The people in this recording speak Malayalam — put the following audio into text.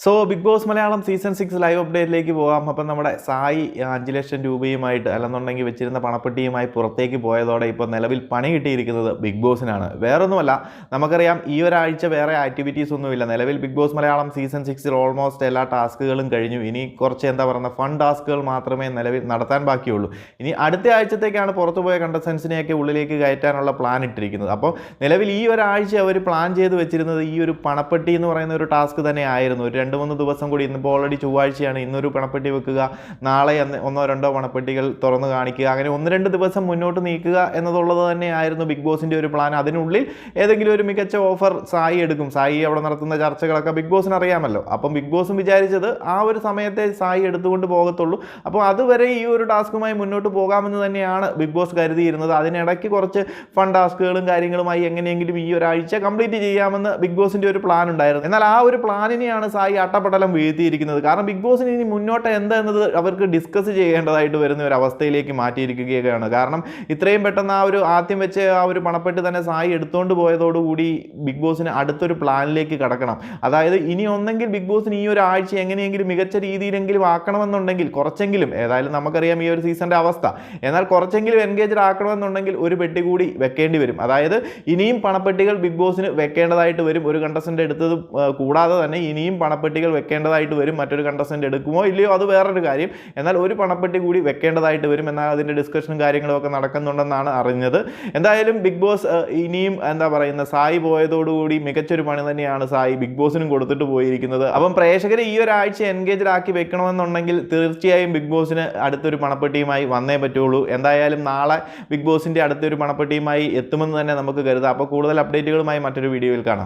So big boss Malayalam season six live അപ്ഡേറ്റിലേക്ക് പോകാം. അപ്പം നമ്മുടെ സായി അഞ്ച് ലക്ഷം രൂപയുമായിട്ട് അല്ലെന്നുണ്ടെങ്കിൽ വെച്ചിരുന്ന പണപ്പെട്ടിയുമായി പുറത്തേക്ക് പോയതോടെ ഇപ്പോൾ നിലവിൽ പണി കിട്ടിയിരിക്കുന്നത് ബിഗ് ബോസിനാണ് വേറൊന്നുമല്ല നമുക്കറിയാം ഈ ഒരാഴ്ച വേറെ ആക്ടിവിറ്റീസ് ഒന്നുമില്ല. നിലവിൽ ബിഗ് ബോസ് മലയാളം സീസൺ സിക്സിൽ ഓൾമോസ്റ്റ് എല്ലാ ടാസ്കുകളും കഴിഞ്ഞു. ഇനി കുറച്ച് എന്താ പറയുക ഫൺ ടാസ്കുകൾ മാത്രമേ നിലവിൽ നടത്താൻ ബാക്കിയുള്ളൂ. ഇനി അടുത്ത ആഴ്ചത്തേക്കാണ് പുറത്തു പോയ കണ്ടസ്റ്റൻസിനെയൊക്കെ ഉള്ളിലേക്ക് കയറ്റാനുള്ള പ്ലാൻ ഇട്ടിരിക്കുന്നത്. അപ്പോൾ നിലവിൽ ഈ ഒരാഴ്ച അവർ പ്ലാൻ ചെയ്ത് വെച്ചിരുന്നത് ഈ ഒരു പണപ്പെട്ടി എന്ന് പറയുന്ന ഒരു ടാസ്ക് തന്നെ ആയിരുന്നു ഒരു രണ്ട് മൂന്ന് ദിവസം കൂടി ഇന്നിപ്പോൾ ഓൾറെഡി ചൊവ്വാഴ്ചയാണ് ഇന്നൊരു പണപ്പെട്ടി വെക്കുക. നാളെ ഒന്നോ രണ്ടോ പണപ്പെട്ടികൾ തുറന്ന് കാണിക്കുക. അങ്ങനെ ഒന്ന് രണ്ട് ദിവസം മുന്നോട്ട് നീക്കുക എന്നതുള്ളത് തന്നെയായിരുന്നു ബിഗ് ബോസിന്റെ ഒരു പ്ലാൻ അതിനുള്ളിൽ ഏതെങ്കിലും ഒരു മികച്ച ഓഫർ സായി എടുക്കും. സായി അവിടെ നടത്തുന്ന ചർച്ചകളൊക്കെ ബിഗ് ബോസിന് അറിയാമല്ലോ. അപ്പം ബിഗ് ബോസും വിചാരിച്ചത് ആ ഒരു സമയത്തെ സായി എടുത്തുകൊണ്ട് പോകത്തുള്ളൂ. അപ്പോൾ അതുവരെ ഈ ഒരു ടാസ്കുമായി മുന്നോട്ട് പോകാമെന്ന് തന്നെയാണ് ബിഗ് ബോസ് കരുതിയിരുന്നത്. അതിനിടയ്ക്ക് കുറച്ച് ഫൺ ടാസ്കുകളും കാര്യങ്ങളുമായി എങ്ങനെയെങ്കിലും ഈ ഒരാഴ്ച കംപ്ലീറ്റ് ചെയ്യാമെന്ന് ബിഗ് ബോസിന്റെ ഒരു പ്ലാൻ ഉണ്ടായിരുന്നു. എന്നാൽ ആ ഒരു പ്ലാനിനെയാണ് സായി അട്ടപ്പടലം വീഴ്ത്തിയിരിക്കുന്നത്. കാരണം ബിഗ് ബോസിന് ഇനി മുന്നോട്ട് എന്താ എന്നത് അവർക്ക് ഡിസ്കസ് ചെയ്യേണ്ടതായിട്ട് വരുന്ന ഒരു അവസ്ഥയിലേക്ക് മാറ്റിയിരിക്കുകയാണ്. കാരണം ഇത്രയും പെട്ടെന്ന് ആ ഒരു ആദ്യം വെച്ച് ആ ഒരു പണപ്പെട്ട് തന്നെ സായി എടുത്തുകൊണ്ട് പോയതോടുകൂടി ബിഗ് ബോസിന് അടുത്തൊരു പ്ലാനിലേക്ക് കടക്കണം. അതായത് ഇനി ഒന്നെങ്കിൽ ബിഗ് ബോസിന് ഈ ഒരു ആഴ്ച എങ്ങനെയെങ്കിലും മികച്ച രീതിയിലെങ്കിലും ആക്കണമെന്നുണ്ടെങ്കിൽ കുറച്ചെങ്കിലും ഏതായാലും നമുക്കറിയാം ഈ ഒരു സീസണിന്റെ അവസ്ഥ. എന്നാൽ കുറച്ചെങ്കിലും എൻഗേജ്ഡ് ആക്കണമെന്നുണ്ടെങ്കിൽ ഒരു പെട്ടി കൂടി വെക്കേണ്ടി വരും. അതായത് ഇനിയും പണപ്പെട്ടികൾ ബിഗ് ബോസിന് വെക്കേണ്ടതായിട്ട് വരും. ഒരു കണ്ടസ്റ്റന്റ് എടുത്തത് കൂടാതെ തന്നെ ഇനിയും പണപ്പെട്ടികൾ വെക്കേണ്ടതായിട്ട് വരും മറ്റൊരു കണ്ടസ്റ്റന്റ് എടുക്കുമോ ഇല്ലയോ അത് വേറൊരു കാര്യം. എന്നാൽ ഒരു പണപ്പെട്ടി കൂടി വെക്കേണ്ടതായിട്ട് വരും എന്നാൽ അതിന്റെ ഡിസ്കഷനും കാര്യങ്ങളും ഒക്കെ നടക്കുന്നുണ്ടെന്നാണ് അറിഞ്ഞത്. എന്തായാലും ബിഗ് ബോസ് ഇനിയും എന്താ പറയുന്ന സായി പോയതോടുകൂടി മികച്ചൊരു പണി തന്നെയാണ് സായി ബിഗ് ബോസിനും കൊടുത്തിട്ട് പോയിരിക്കുന്നത്. അപ്പം പ്രേക്ഷകരെ ഈ ഒരാഴ്ച ആക്കി വെക്കണമെന്നുണ്ടെങ്കിൽ തീർച്ചയായും ബിഗ് ബോസിന് അടുത്തൊരു പണപ്പെട്ടിയുമായി വന്നേ പറ്റുള്ളൂ. എന്തായാലും നാളെ ബിഗ് ബോസിന്റെ അടുത്തൊരു പണപ്പെട്ടിയുമായി എത്തുമെന്ന് തന്നെ നമുക്ക് കരുതാം. അപ്പോൾ കൂടുതൽ അപ്ഡേറ്റുകളുമായി മറ്റൊരു വീഡിയോയിൽ കാണാം.